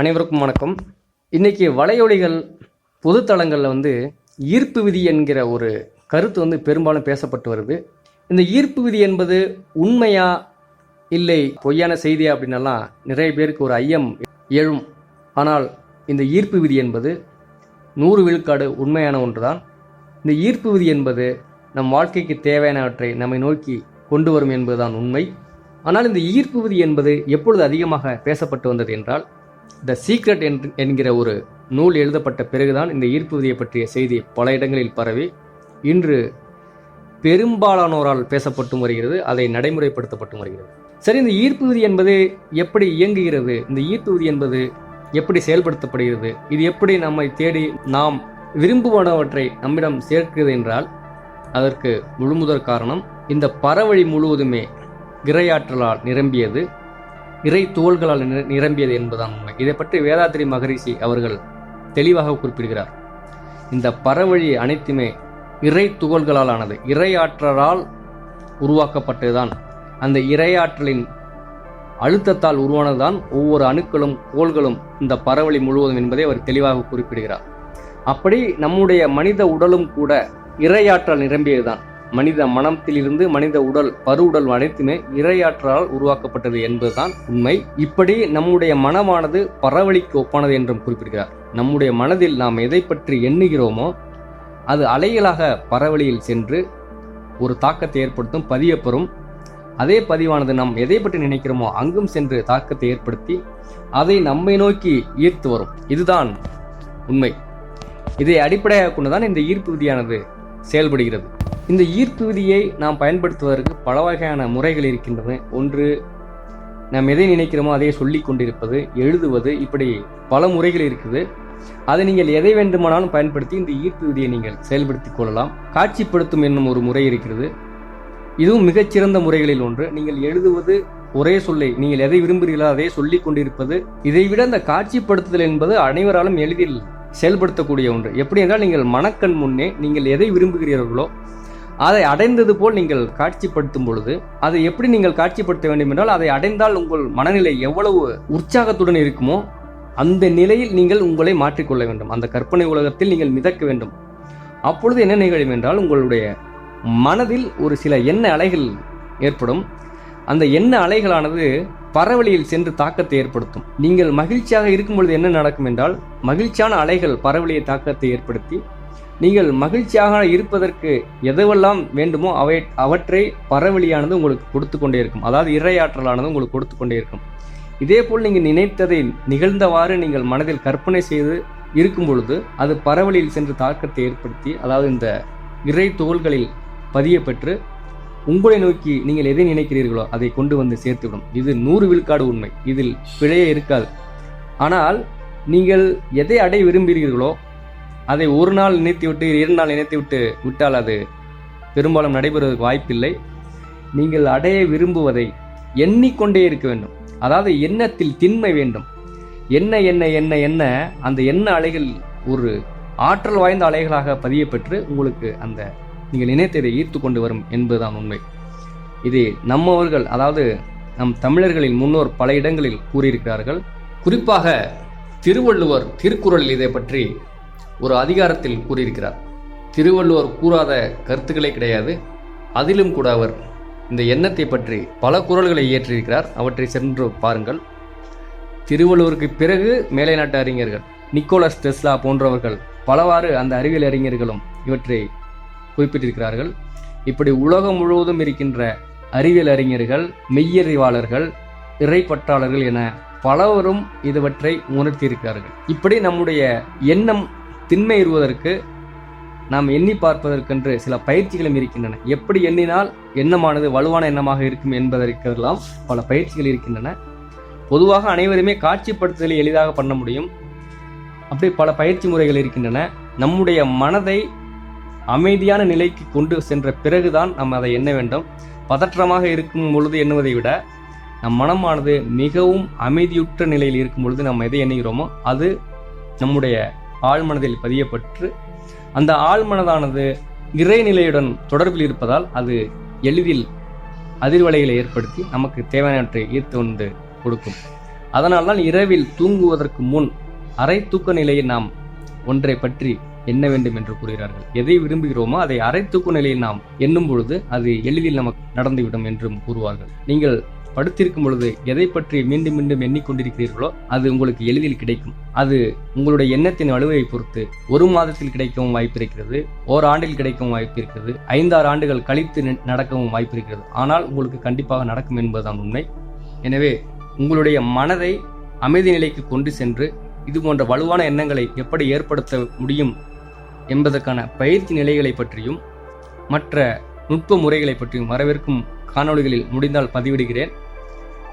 அனைவருக்கும் வணக்கம். இன்றைக்கி வலையொலிகள் பொதுத்தளங்களில் வந்து ஈர்ப்பு விதி என்கிற ஒரு கருத்து வந்து பெரும்பாலும் பேசப்பட்டு வருது. இந்த ஈர்ப்பு விதி என்பது உண்மையா இல்லை பொய்யான செய்தியா அப்படின்னலாம் நிறைய பேருக்கு ஒரு ஐயம் எழும். ஆனால் இந்த ஈர்ப்பு விதி என்பது நூறு விழுக்காடு உண்மையான ஒன்றுதான். இந்த ஈர்ப்பு விதி என்பது நம் வாழ்க்கைக்கு தேவையானவற்றை நம்மை நோக்கி கொண்டு வரும் என்பதுதான் உண்மை. ஆனால் இந்த ஈர்ப்பு விதி என்பது எப்பொழுது அதிகமாக பேசப்பட்டு வந்தது என்றால் த சீக்ரெட் என்கிற ஒரு நூல் எழுதப்பட்ட பிறகுதான் இந்த ஈர்ப்பு விதியை பற்றிய செய்தி பல இடங்களில் பரவி இன்று பெரும்பாலானோரால் பேசப்பட்டும் வருகிறது அதை நடைமுறைப்படுத்தப்பட்டும் வருகிறது. சரி இந்த ஈர்ப்பு விதி என்பது எப்படி இயங்குகிறது? இந்த ஈர்ப்பு விதி என்பது எப்படி செயல்படுத்தப்படுகிறது? இது எப்படி நம்மை தேடி நாம் விரும்புவனவற்றை நம்மிடம் சேர்க்கிறது என்றால் அதற்கு முழுமுதற் காரணம் இந்த பறவழி முழுவதுமே கிரையாற்றலால் நிரம்பியது இறை தோள்களால் நிர- நிரம்பியது என்பதான் உண்மை. இதை பற்றி வேதாத்திரி மகரிஷி அவர்கள் தெளிவாக குறிப்பிடுகிறார். இந்த பறவழி அனைத்துமே இறை துகள்களால் ஆனது இறையாற்றலால் உருவாக்கப்பட்டதுதான். அந்த இறையாற்றலின் அழுத்தத்தால் உருவானதுதான் ஒவ்வொரு அணுக்களும் கோள்களும் இந்த பறவழி முழுவதும் என்பதை அவர் தெளிவாக குறிப்பிடுகிறார். அப்படி நம்முடைய மனித உடலும் கூட இறையாற்றல் நிரம்பியதுதான். மனித மனத்திலிருந்து மனித உடல் பரு உடல் அனைத்துமே இறையாற்றலால் உருவாக்கப்பட்டது என்பதுதான் உண்மை. இப்படி நம்முடைய மனமானது பறவழிக்கு ஒப்பானது என்றும் குறிப்பிடுகிறார். நம்முடைய மனதில் நாம் எதை பற்றி எண்ணுகிறோமோ அது அலைகளாக பறவழியில் சென்று ஒரு தாக்கத்தை ஏற்படுத்தும் பதியப்பெறும் அதே பதிவானது நாம் எதை பற்றி நினைக்கிறோமோ அங்கும் சென்று தாக்கத்தை ஏற்படுத்தி அதை நம்மை நோக்கி ஈர்த்து வரும். இதுதான் உண்மை. இதை அடிப்படையாக கொண்டுதான் இந்த ஈர்ப்பு விதியானது செயல்படுகிறது. இந்த ஈர்ப்பு விதியை நாம் பயன்படுத்துவதற்கு பல வகையான முறைகள் இருக்கின்றன. ஒன்று நாம் எதை நினைக்கிறோமோ அதை சொல்லி கொண்டிருப்பது எழுதுவது இப்படி பல முறைகள் இருக்குது. அதை நீங்கள் எதை வேண்டுமானாலும் பயன்படுத்தி இந்த ஈர்ப்பு விதியை நீங்கள் செயல்படுத்திக் கொள்ளலாம். காட்சிப்படுத்தும் என்னும் ஒரு முறை இருக்கிறது. இதுவும் மிகச்சிறந்த முறைகளில் ஒன்று. நீங்கள் எழுதுவது ஒரே சொல்லை நீங்கள் எதை விரும்புகிறீர்களோ அதை சொல்லிக் கொண்டிருப்பது இதைவிட இந்த காட்சிப்படுத்துதல் என்பது அனைவராலும் எளிதில் செயல்படுத்தக்கூடிய ஒன்று. எப்படி என்றால் நீங்கள் மனக்கண் முன்னே நீங்கள் எதை விரும்புகிறீர்களோ அதை அடைந்தது போல் நீங்கள் காட்சிப்படுத்தும் பொழுது அதை எப்படி நீங்கள் காட்சிப்படுத்த வேண்டும் என்றால் அதை அடைந்தால் உங்கள் மனநிலை எவ்வளவு உற்சாகத்துடன் இருக்குமோ அந்த நிலையில் நீங்கள் உங்களை மாற்றிக்கொள்ள வேண்டும். அந்த கற்பனை உலகத்தில் நீங்கள் மிதக்க வேண்டும். அப்பொழுது என்ன நிகழும் என்றால் உங்களுடைய மனதில் ஒரு சில எண்ண அலைகள் ஏற்படும். அந்த எண்ண அலைகளானது பறவழியில் சென்று தாக்கத்தை ஏற்படுத்தும். நீங்கள் மகிழ்ச்சியாக இருக்கும் பொழுது என்ன நடக்கும் என்றால் மகிழ்ச்சியான அலைகள் பறவழியை தாக்கத்தை ஏற்படுத்தி நீங்கள் மகிழ்ச்சியாக இருப்பதற்கு எதுவெல்லாம் வேண்டுமோ அவை அவற்றை பரவெளியானது உங்களுக்கு கொடுத்து கொண்டே இருக்கும் அதாவது இறையாற்றலானது உங்களுக்கு கொடுத்து கொண்டே இருக்கும் இதேபோல் நீங்கள் நினைத்ததை நிகழ்ந்தவாறு நீங்கள் மனதில் கற்பனை செய்து இருக்கும் பொழுது அது பறவழியில் சென்று தாக்கத்தை ஏற்படுத்தி அதாவது இந்த இறை துகள்களில் பதிய பெற்று உங்களை நோக்கி நீங்கள் எதை நினைக்கிறீர்களோ அதை கொண்டு வந்து சேர்த்துவிடும். இது நூறு விழுக்காடு உண்மை. இதில் பிழையே இருக்காது. ஆனால் நீங்கள் எதை அடைய விரும்புகிறீர்களோ அதை ஒரு நாள் நினைத்து விட்டு இரண்டு நாள் நினைத்து விட்டு விட்டால் அது பெரும்பாலும் நடைபெறுவதற்கு வாய்ப்பில்லை. நீங்கள் அடைய விரும்புவதை எண்ணிக்கொண்டே இருக்க வேண்டும். அதாவது எண்ணத்தில் திண்மை வேண்டும். என்ன என்ன என்ன என்ன அந்த எண்ண அலைகள் ஒரு ஆற்றல் வாய்ந்த அலைகளாக பதியப்பெற்று உங்களுக்கு அந்த நீங்கள் நினைத்ததை ஈர்த்து கொண்டு வரும் என்பதுதான் உண்மை. இது நம்மவர்கள் அதாவது நம் தமிழர்களின் முன்னோர் பல இடங்களில் கூறியிருக்கிறார்கள். குறிப்பாக திருவள்ளுவர் திருக்குறள் இதை பற்றி ஒரு அதிகாரத்தில் கூறியிருக்கிறார். திருவள்ளுவர் கூறாத கருத்துக்களே கிடையாது. அதிலும் கூட அவர் இந்த எண்ணத்தை பற்றி பல குரல்களை இயற்றியிருக்கிறார். அவற்றை சென்று பாருங்கள். திருவள்ளுவருக்கு பிறகு மேலை நாட்டு அறிஞர்கள் நிக்கோலஸ் டெஸ்லா போன்றவர்கள் பலவாறு அந்த அறிவியல் அறிஞர்களும் இவற்றை குறிப்பிட்டிருக்கிறார்கள். இப்படி உலகம் முழுவதும் இருக்கின்ற அறிவியல் அறிஞர்கள் மெய்யறிவாளர்கள் இறைப்பற்றாளர்கள் என பலவரும் இதுவற்றை உணர்த்தியிருக்கிறார்கள். இப்படி நம்முடைய எண்ணம் திண்மையுறுவதற்கு நாம் எண்ணி பார்ப்பதற்கென்று சில பயிற்சிகளும் இருக்கின்றன. எப்படி எண்ணினால் எண்ணமானது வலுவான எண்ணமாக இருக்கும் என்பதற்கெல்லாம் பல பயிற்சிகள் இருக்கின்றன. பொதுவாக அனைவருமே காட்சிப்படுத்துதலை எளிதாக பண்ண முடியும். அப்படி பல பயிற்சி முறைகள் இருக்கின்றன. நம்முடைய மனதை அமைதியான நிலைக்கு கொண்டு சென்ற பிறகுதான் நம்ம அதை எண்ண வேண்டும். பதற்றமாக இருக்கும் பொழுது எண்ணுவதை விட நம் மனமானது மிகவும் அமைதியுற்ற நிலையில் இருக்கும் பொழுது நம்ம எதை எண்ணுகிறோமோ அது நம்முடைய ஆழ்மனதில் பதியப்பட்டு அந்த ஆழ்மனதானது இறைநிலையுடன் தொடர்பில் இருப்பதால் அது எளிதில் அதிர்வலைகளை ஏற்படுத்தி நமக்கு தேவையானவற்றை ஈர்த்து வந்து கொடுக்கும். அதனால்தான் இரவில் தூங்குவதற்கு முன் அரை தூக்க நிலையில் நாம் ஒன்றை பற்றி எண்ண வேண்டும் என்று கூறுகிறார்கள். எதை விரும்புகிறோமோ அதை அரை தூக்க நிலையில் நாம் எண்ணும் பொழுது அது எளிதில் நமக்கு நடந்துவிடும் என்றும் கூறுவார்கள். நீங்கள் படுத்திருக்கும் பொழுது எதை பற்றி மீண்டும் மீண்டும் எண்ணிக்கொண்டிருக்கிறீர்களோ அது உங்களுக்கு எளிதில் கிடைக்கும். அது உங்களுடைய எண்ணத்தின் வலுவை பொறுத்து ஒரு மாதத்தில் கிடைக்கவும் வாய்ப்பு இருக்கிறது ஓராண்டில் கிடைக்கவும் வாய்ப்பு இருக்கிறது ஐந்தாறு ஆண்டுகள் கழித்து நடக்கவும் வாய்ப்பு இருக்கிறது. ஆனால் உங்களுக்கு கண்டிப்பாக நடக்கும் என்பதுதான் உண்மை. எனவே உங்களுடைய மனதை அமைதி நிலைக்கு கொண்டு சென்று இது போன்ற வலுவான எண்ணங்களை எப்படி ஏற்படுத்த முடியும் என்பதற்கான பயிற்சி நிலைகளை பற்றியும் மற்ற நுட்ப முறைகளை பற்றியும் வரவிருக்கும் காணொளிகளில் முடிந்தால் பதிவிடுகிறேன்.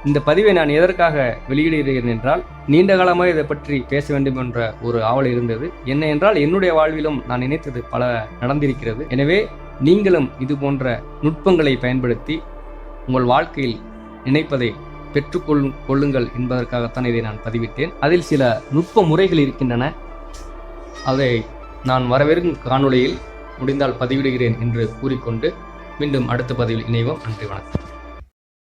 இந்த பதிவை நான் எதற்காக வெளியிடுகிறேன் என்றால் நீண்ட காலமாக இதை பற்றி பேச வேண்டும் என்ற ஒரு ஆவல் இருந்தது. என்ன என்றால் என்னுடைய வாழ்விலும் நான் நினைத்தது பல நடந்திருக்கிறது. எனவே நீங்களும் இது போன்ற நுட்பங்களை பயன்படுத்தி உங்கள் வாழ்க்கையில் நினைப்பதை பெற்றுக்கொள் கொள்ளுங்கள் என்பதற்காகத்தான் இதை நான் பதிவிட்டேன். அதில் சில நுட்ப முறைகள் இருக்கின்றன. அதை நான் வரவிருக்கும் காணொளியில் முடிந்தால் பதிவிடுகிறேன் என்று கூறிக்கொண்டு மீண்டும் அடுத்த பதிவில் இணைவோம். நன்றி வணக்கம்.